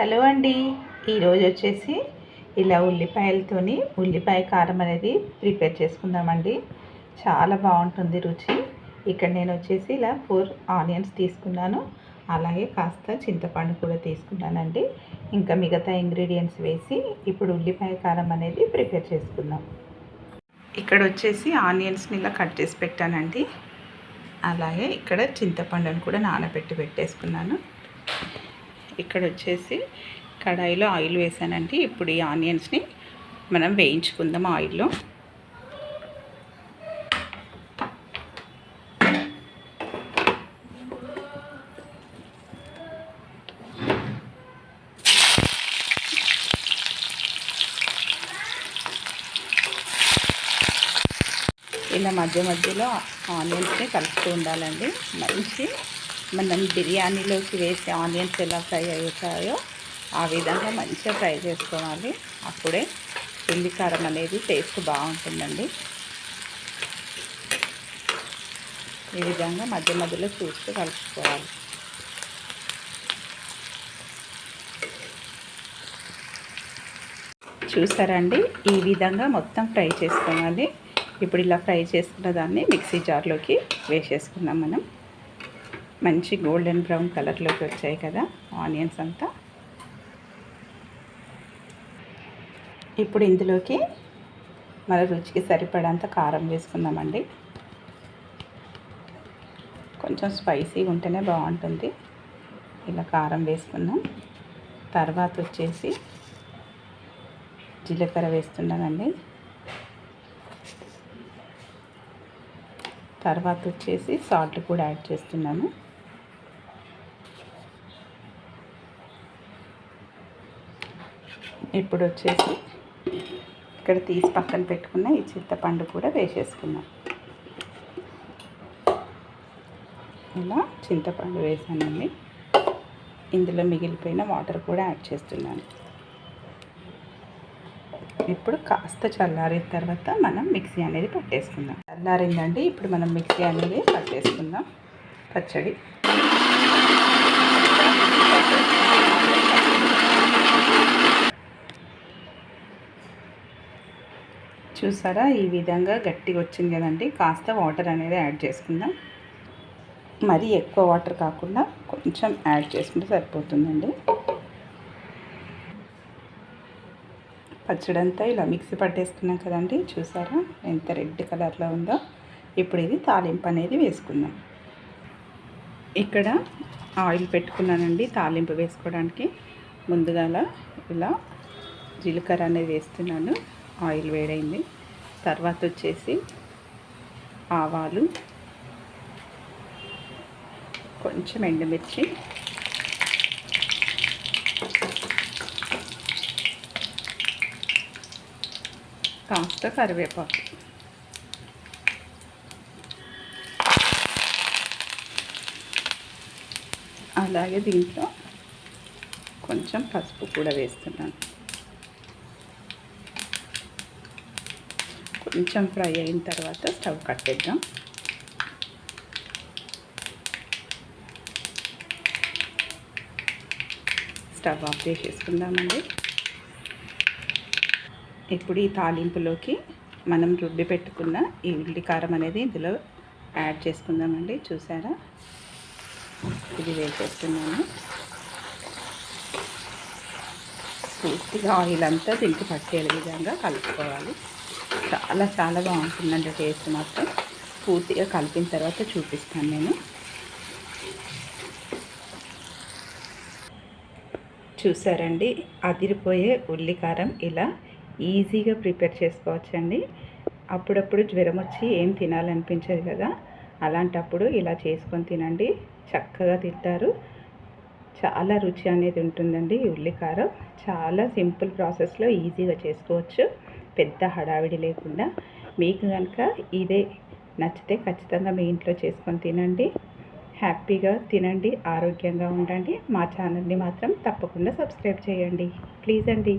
Hello అండి. ఈరోజు వచ్చేసి ఇలా ఉల్లిపాయలతోని ఉల్లిపాయ కారం అనేది ప్రిపేర్ చేసుకుందామండి. చాలా బాగుంటుంది రుచి. ఇక్కడ నేను వచ్చేసి ఇలా ఫోర్ ఆనియన్స్ తీసుకున్నాను. అలాగే కాస్త చింతపండు కూడా తీసుకున్నానండి. ఇంకా మిగతా ఇంగ్రీడియంట్స్ వేసి ఇప్పుడు ఉల్లిపాయ కారం అనేది ప్రిపేర్ చేసుకుందాం. ఇక్కడ వచ్చేసి ఆనియన్స్ని ఇలా కట్ చేసి పెట్టానండి. అలాగే ఇక్కడ చింతపండుని కూడా నానబెట్టి పెట్టేసుకున్నాను. ఇక్కడ వచ్చేసి కడాయిలో ఆయిల్ వేసానండి. ఇప్పుడు ఈ ఆనియన్స్ని మనం వేయించుకుందాం ఆయిల్లో. ఇలా మధ్య మధ్యలో ఆనియన్స్ని కలుపుతూ ఉండాలండి. మంచి మనం బిర్యానీలోకి వేసే ఆనియన్స్ ఎలా ఫ్రై అవుతాయో ఆ విధంగా మంచిగా ఫ్రై చేసుకోవాలి. అప్పుడే ఉల్లికారం అనేది టేస్ట్ బాగుంటుందండి. ఈ విధంగా మధ్య మధ్యలో చూస్తూ కలుపుకోవాలి. చూసారండి? ఈ విధంగా మొత్తం ఫ్రై చేసుకోవాలి. ఇప్పుడు ఇలా ఫ్రై చేసుకున్న దాన్ని మిక్సీ జార్లోకి వేసేసుకున్నాం మనం. మంచి గోల్డెన్ బ్రౌన్ కలర్లోకి వచ్చాయి కదా ఆనియన్స్ అంతా. ఇప్పుడు ఇందులోకి మన రుచికి సరిపడంత కారం వేసుకుందామండి. కొంచెం స్పైసీగా ఉంటేనే బాగుంటుంది. ఇలా కారం వేసుకుందాం. తర్వాత వచ్చేసి జీలకర్ర వేస్తున్నానండి. తర్వాత వచ్చేసి సాల్ట్ కూడా యాడ్ చేస్తున్నాను. ఇప్పుడు వచ్చేసి ఇక్కడ తీసి పక్కన పెట్టుకున్న ఈ చింతపండు కూడా వేసేసుకున్నాం ఇలా చింతపండు వేసానండి. ఇందులో మిగిలిపోయిన వాటర్ కూడా యాడ్ చేస్తున్నాను. ఇప్పుడు కాస్త చల్లారిన తర్వాత మనం మిక్సీ అనేది పట్టేసుకుందాం. చల్లారిందండి ఇప్పుడు మనం మిక్సీ అనేది పట్టేసుకుందాం. పచ్చడి. చూసారా? ఈ విధంగా గట్టిగా వచ్చింది కదండి. కాస్త వాటర్ అనేది యాడ్ చేసుకుందాం. మరీ ఎక్కువ వాటర్ కాకుండా కొంచెం యాడ్ చేసుకుంటే సరిపోతుందండి. పచ్చడంతా ఇలా మిక్సీ పట్టేసుకున్నాం కదండి. చూసారా? ఎంత రెడ్ కలర్లో ఉందో. ఇప్పుడు ఇది తాలింపు అనేది వేసుకుందాం. ఇక్కడ ఆయిల్ పెట్టుకున్నానండి తాలింపు వేసుకోవడానికి. ముందుగా ఇలా జీలకర్ర అనేది వేస్తున్నాను. ఆయిల్ వేడైంది. తర్వాత వచ్చేసి ఆవాలు కొంచెం ఎండుమిర్చి కాస్త కరివేపాకు. అలాగే దీంట్లో కొంచెం పసుపు కూడా వేస్తున్నాను. కొంచెం ఫ్రై అయిన తర్వాత స్టవ్ కట్టేద్దాం స్టవ్ ఆఫ్ చేసేసుకుందామండి. ఇప్పుడు ఈ తాలింపులోకి మనం రుబ్బి పెట్టుకున్న ఈ ఉల్లి కారం అనేది ఇందులో యాడ్ చేసుకుందామండి. చూసారా? ఇది వేసేస్తున్నాను. పూర్తిగా ఆయిల్ అంతా దీనికి పట్టే విధంగా కలుపుకోవాలి. చాలా చాలా బాగుంటుందండి టేస్ట్ మాత్రం. పూర్తిగా కలిపిన తర్వాత చూపిస్తాను నేను. చూసారండి? అదిరిపోయే ఉల్లికారం ఇలా ఈజీగా ప్రిపేర్ చేసుకోవచ్చండి. అప్పుడప్పుడు జ్వరం వచ్చి ఏం తినాలనిపించదు కదా? అలాంటప్పుడు ఇలా చేసుకొని తినండి. చక్కగా తింటారు. చాలా రుచి అనేది ఉంటుందండి ఉల్లికారం. చాలా సింపుల్ ప్రాసెస్లో ఈజీగా చేసుకోవచ్చు. పెద్ద హడావిడి లేకుండా మీకు కనుక ఇదే నచ్చితే ఖచ్చితంగా మీ ఇంట్లో చేసుకొని తినండి. హ్యాపీగా తినండి. ఆరోగ్యంగా ఉండండి. మా ఛానల్ని మాత్రం తప్పకుండా సబ్స్క్రైబ్ చేయండి. ప్లీజ్ అండి.